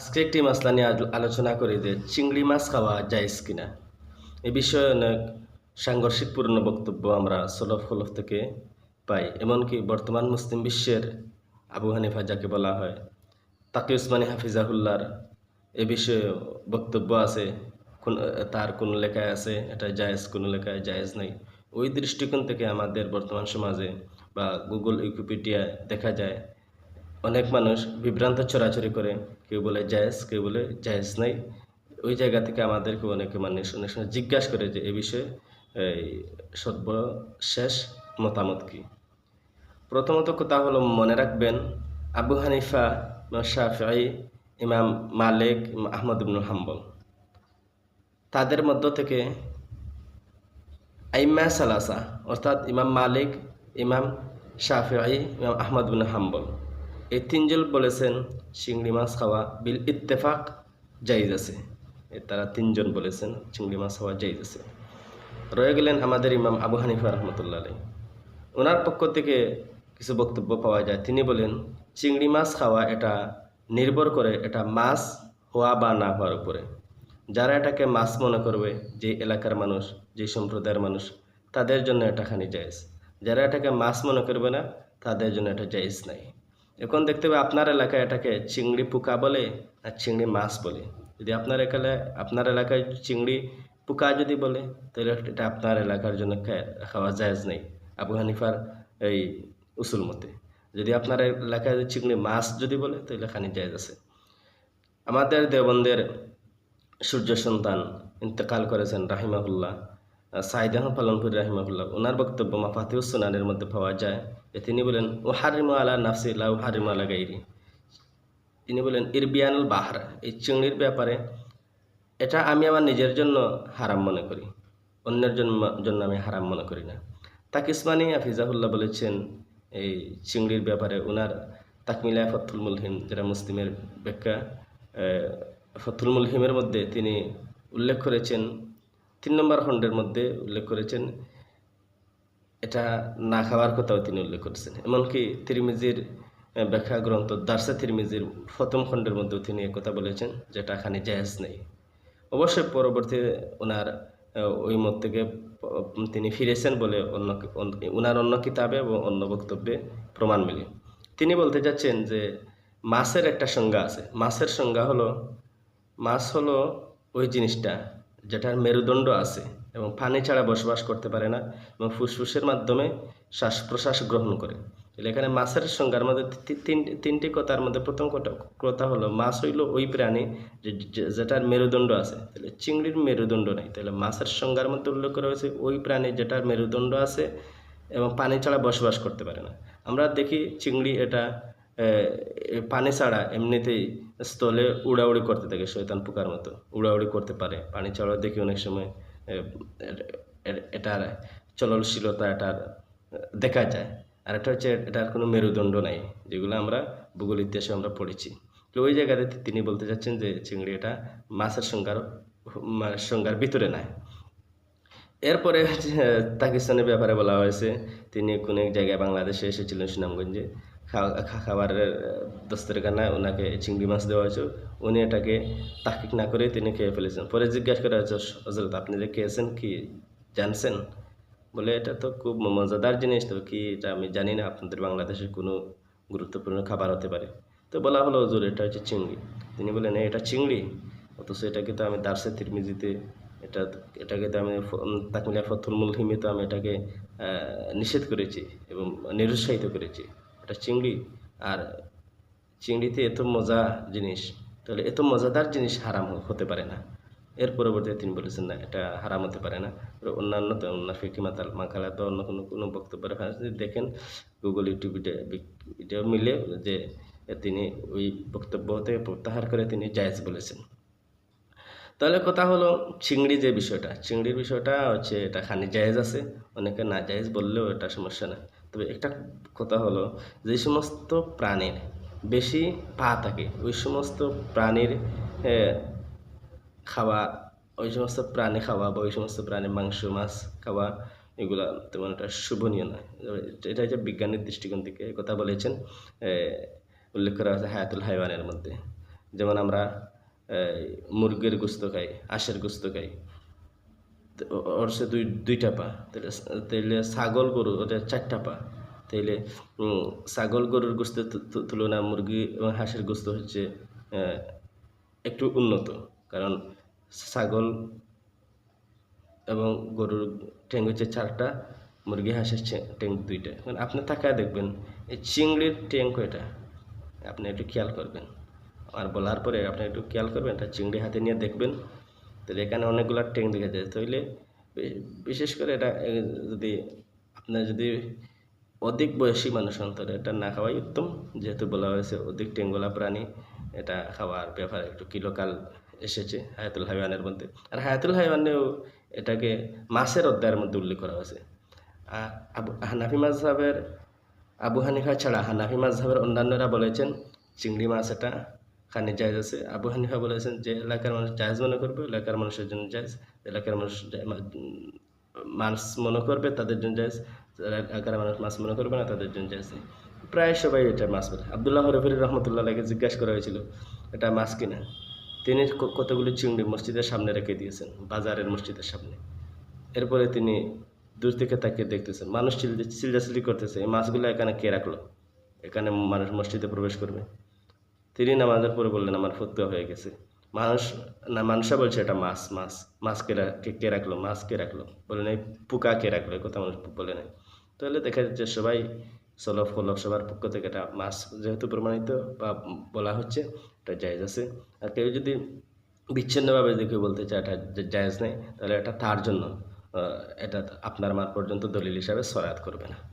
আজকে একটি মাসলা নিয়ে আলোচনা করি যে চিংড়ি মাছ খাওয়া জায়েজ কিনা। এ বিষয়ে অনেক সাংঘর্ষিকপূর্ণ বক্তব্য আমরা সলফ খলফ থেকে পাই, এমনকি বর্তমান মুসলিম বিশ্বের আবু হানিফা যাকে বলা হয়, তাকে উসমানী হাফিজাহুল্লার এ বিষয়ে বক্তব্য আছে, কোন, তার কোন লেখায় আছে, এটা জায়েজ, কোনো লেখায় জায়েজ নেই। ওই দৃষ্টিকোণ থেকে আমাদের বর্তমান সমাজে বা গুগল, উইকিপিডিয়া দেখা যায় অনেক মানুষ বিভ্রান্ত চড়াচড়ি করে। কেউ বলে জায়েজ, কেউ বলে জায়েজ নাই। ওই জায়গা থেকে আমাদেরকে অনেকে মানুষ অনেক সময় জিজ্ঞাসা করে যে এ বিষয়ে, এই সর্বশেষ মতামত কি? প্রথমত কথা হলো মনে রাখবেন, আবু হানিফা শাফি ইমাম মালিক আহমদ ইবনুল হাম্বল, তাদের মধ্য থেকে আইম্মা সালাসা, অর্থাৎ ইমাম মালিক, ইমাম শাফি ইমাম আহমদ বিন হাম্বল তিনজন বলেছেন, চিংড়ি মাছ খাওয়া বিল ইত্তেফাক জাইজ আছে। তারা তিনজন বলেছেন, চিংড়ি মাছ খাওয়া জাইজ আছে। রয়ে গেলেন আমাদের ইমাম আবু হানিফা রহমতুল্লাহ আলাই ওনার পক্ষ থেকে কিছু বক্তব্য পাওয়া যায়। তিনি বলেন, চিংড়ি মাছ খাওয়া এটা নির্ভর করে এটা মাছ হওয়া বা না হওয়ার উপরে। যারা এটাকে মাছ মনে করবে, যে এলাকার মানুষ, যে সম্প্রদায়ের মানুষ, তাদের জন্য এটা খানি জায়েজ। যারা এটাকে মাছ মনে করবে না, তাদের জন্য এটা জায়েজ নাই। এখন দেখতে হবে আপনার এলাকায় এটাকে চিংড়ি পোকা বলে আর চিংড়ি মাছ বলে। যদি আপনার এলাকায় আপনার এলাকায় চিংড়ি পোকা যদি বলে, তাহলে এটা আপনার এলাকার জন্য খাওয়া জায়জ নেই। আবু হানিফার এই উসুল মতে। যদি আপনার এলাকায় চিংড়ি মাছ যদি বলে, তাহলে খানি জায়জ আছে। আমাদের দেবন্দের সূর্য সন্তান ইন্তেকাল করেছেন রাহিমাহুল্লাহ। সাইদ আহমদ পালনপুর রাহিমাহুল্লাহ। ওনার বক্তব্য মাফাতিউস সুনানের মধ্যে পাওয়া যায় যে তিনি বলেন, ও হারিমা আলা নাফসি লাউ হারিমা আলা গাইরি। তিনি বলেন, ইরবিয়ানুল বাহার, এই চিংড়ির ব্যাপারে এটা আমি আমার নিজের জন্য হারাম মনে করি। অন্যের জন্য জন্য আমি হারাম মনে করি না। তাকিসমানি হাফিজাহুল্লাহ বলেছেন, এই চিংড়ির ব্যাপারে ওনার তাকমিলা ফতুল মুলহিম, যেটা মুসলিমের ব্যাখ্যা ফতুল মুলহিমের মধ্যে তিনি উল্লেখ করেছেন তিন নম্বর খণ্ডের মধ্যে উল্লেখ করেছেন, এটা না খাওয়ার কথাও তিনি উল্লেখ করেছেন। এমনকি তিরমিজির ব্যাখ্যা গ্রন্থ দার্সা তিরমিজির প্রথম খণ্ডের মধ্যেও তিনি কথা বলেছেন যেটা এখানে জায়েজ নেই। অবশ্যই পরবর্তী ওনার ওই মত থেকে তিনি ফিরেছেন বলে অন্য ওনার অন্য কিতাবে এবং অন্য বক্তব্যে প্রমাণ মিলে। তিনি বলতে চাচ্ছেন যে মাছের একটা সংজ্ঞা আছে। মাছের সংজ্ঞা হলো, মাছ হলো ওই জিনিসটা যেটার মেরুদণ্ড আছে এবং পানি ছাড়া বসবাস করতে পারে না এবং ফুসফুসের মাধ্যমে শ্বাস প্রশ্বাস গ্রহণ করে। তাহলে এখানে মাছের সংজ্ঞার মধ্যে তিনটি কথার মধ্যে প্রথম কথা কথা হলো, মাছ হইল ওই প্রাণী যেটার মেরুদণ্ড আছে। তাহলে চিংড়ির মেরুদণ্ড নেই। তাহলে মাছের সংজ্ঞার মধ্যে উল্লেখ করা হয়েছে ওই প্রাণী যেটার মেরুদণ্ড আছে এবং পানি ছাড়া বসবাস করতে পারে না। আমরা দেখি চিংড়ি এটা পানি ছাড়া এমনিতেই স্থলে উড়াউড়ি করতে থাকে শয়তান পোকার মতো, উড়াউড়ি করতে পারে। পানি ছাড়াও দেখি অনেক সময় এটার চলনশীলতা এটার দেখা যায়। আর একটা হচ্ছে এটার কোনো মেরুদণ্ড নাই, যেগুলো আমরা ভূগোল ইতিহাসে আমরা পড়েছি। তো ওই জায়গাতে তিনি বলতে চাচ্ছেন যে চিংড়ি এটা মাছের মা- সংজ্ঞার ভিতরে নাই। এরপরে পাকিস্তানের ব্যাপারে বলা হয়েছে, তিনি কোন এক জায়গায় বাংলাদেশে এসেছিলেন সুনামগঞ্জে। খাবারের দস্তরখানায় ওনাকে চিংড়ি মাছ দেওয়া হয়েছে উনি এটাকে তাকিক না করে তিনি খেয়ে ফেলেছেন। পরে জিজ্ঞাসা করা হয়েছে হজরত আপনি যে খেয়েছেন কি জানছেন? বলে, এটা তো খুব মজাদার জিনিস তো, কি এটা আমি জানি না, আপনাদের বাংলাদেশের কোনো গুরুত্বপূর্ণ খাবার হতে পারে। তো বলা হলো, হজুর, এটা হচ্ছে চিংড়ি। তিনি বলেন এটা চিংড়ি। অথচ এটাকে তো আমি দার্সে তিরমিজিতে, এটা, এটাকে তো আমি তাকমিলা ফথুল মুলহিমে তো আমি এটাকে নিষেধ করেছি এবং নিরুৎসাহিত করেছি। এটা চিংড়ি আর চিংড়িতে এত মজা জিনিস, তাহলে এত মজাদার জিনিস হারাম হতে পারে না। এর পরবর্তীতে তিনি বলেছেন, না, এটা হারাম হতে পারে না। অন্যান্য অন্য ফিকি মাতাল মাকালা তো অন্য কোনো কোনো বক্তব্য যদি দেখেন গুগল ইউটিউব ভিডিও মিলে যে তিনি ওই বক্তব্য থেকে প্রত্যাহার করে তিনি জায়েজ বলেছেন। তাহলে কথা হলো চিংড়ি যে বিষয়টা, চিংড়ির বিষয়টা হচ্ছে এটা খানি জায়েজ আছে। অনেকে না জায়েজ বললেও এটা সমস্যা না। তবে একটা কথা হলো, যে সমস্ত প্রাণীর বেশি পা থাকে, ওই সমস্ত প্রাণীর খাওয়া, ওই সমস্ত প্রাণী খাওয়া বা ওই সমস্ত প্রাণীর মাংস, মাছ খাওয়া এগুলা তেমন একটা শুভনীয় নয়। এটা হচ্ছে বিজ্ঞানের দৃষ্টিকোণ থেকে কথা বলেছেন উল্লেখ করা হয়েছে হায়াতুল হাইওয়ানের মধ্যে। যেমন আমরা মুরগির গোস্ত খাই আশের গোস্ত খাই ওর সে দুই, দুইটা পা। তাহলে তাইলে ছাগল গরু, ওটা চারটা পা। তাইলে ছাগল গরুর গোস্তের তু- তু- তুলনায় মুরগি এবং হাঁসের গোস্ত হচ্ছে একটু উন্নত। কারণ ছাগল এবং গরুর ঠ্যাং হচ্ছে চারটা, মুরগি, হাঁসের ঠ্যাং দুইটা। এখন আপনি তাকায় দেখবেন, এই চিংড়ির ট্যাং কয়টা? আপনি একটু খেয়াল করবেন। আর বলার পরে আপনি একটু খেয়াল করবেন, এটা চিংড়ি হাতে নিয়ে দেখবেন। তাহলে এখানে অনেকগুলো ট্যাং দেখা যায়। তাহলে বিশেষ করে এটা যদি আপনার যদি অধিক বয়সী মানুষ তাহলে এটা না খাওয়াই উত্তম। যেহেতু বলা হয়েছে অধিক টেঙ্গলা প্রাণী, এটা খাওয়ার ব্যাপারে একটু কিলোকাল এসেছে হায়াতুল হাইওয়ানের মধ্যে। আর হায়াতুল হাইওয়ানেও এটাকে মাছের অধ্যায়ের মধ্যে উল্লেখ করা হয়েছে। আবু, হানাফি মাজহাবের আবু হানিফা ছাড়া হানাফি মাজহাবের অন্যান্যরা বলেছেন, চিংড়ি মাছ এটা খানি জায়জ আছে। আবু হানিফা বলেছেন যে, এলাকার মানুষ জায়জ মনে করবে, এলাকার মানুষের জন্য জায়জ। এলাকার মানুষ মাছ মনে করবে, তাদের জন্য জায়জ। এলাকার মানুষ মাছ মনে করবে না, তাদের জন্য জায়জ প্রায় সবাই এটা মাছ বলে। আবদুল্লাহ রফির রহমতুল্লাহ আলাইকে জিজ্ঞাসা করা হয়েছিল, এটা মাছ কিনা? তিনি কতগুলি চিংড়ি মসজিদের সামনে রেখে দিয়েছেন, বাজারের মসজিদের সামনে। এরপরে তিনি দূর থেকে তাকিয়ে দেখতেছেন, মানুষ চিল চিল্লাচিল্লি করতেছে, এই মাছগুলো এখানে কে রাখল? এখানে মানুষ মসজিদে প্রবেশ করবে। তিনি নামাজের পরে বললেন, আমার ফতুয়া হয়ে গেছে। মানুষ, না, মানুষরা বলছে, এটা মাছ মাছ মাছ কে কে- রাখল, মাছ কে রাখল? বলে নাই, পোকা কে রাখল? এই কথা মানুষ বলে নাই। তাহলে দেখা যাচ্ছে সবাই সলফ ফলফ সবার পক্ষ থেকে এটা মাছ যেহেতু প্রমাণিত বা বলা হচ্ছে, এটা জায়জ আছে। আর কেউ যদি বিচ্ছিন্নভাবে যদি কেউ বলতে চায়, এটা জায়েজ নেই, তাহলে এটা তার জন্য এটা আপনার মার পর্যন্ত দলিল হিসাবে সরায়াত করবে না।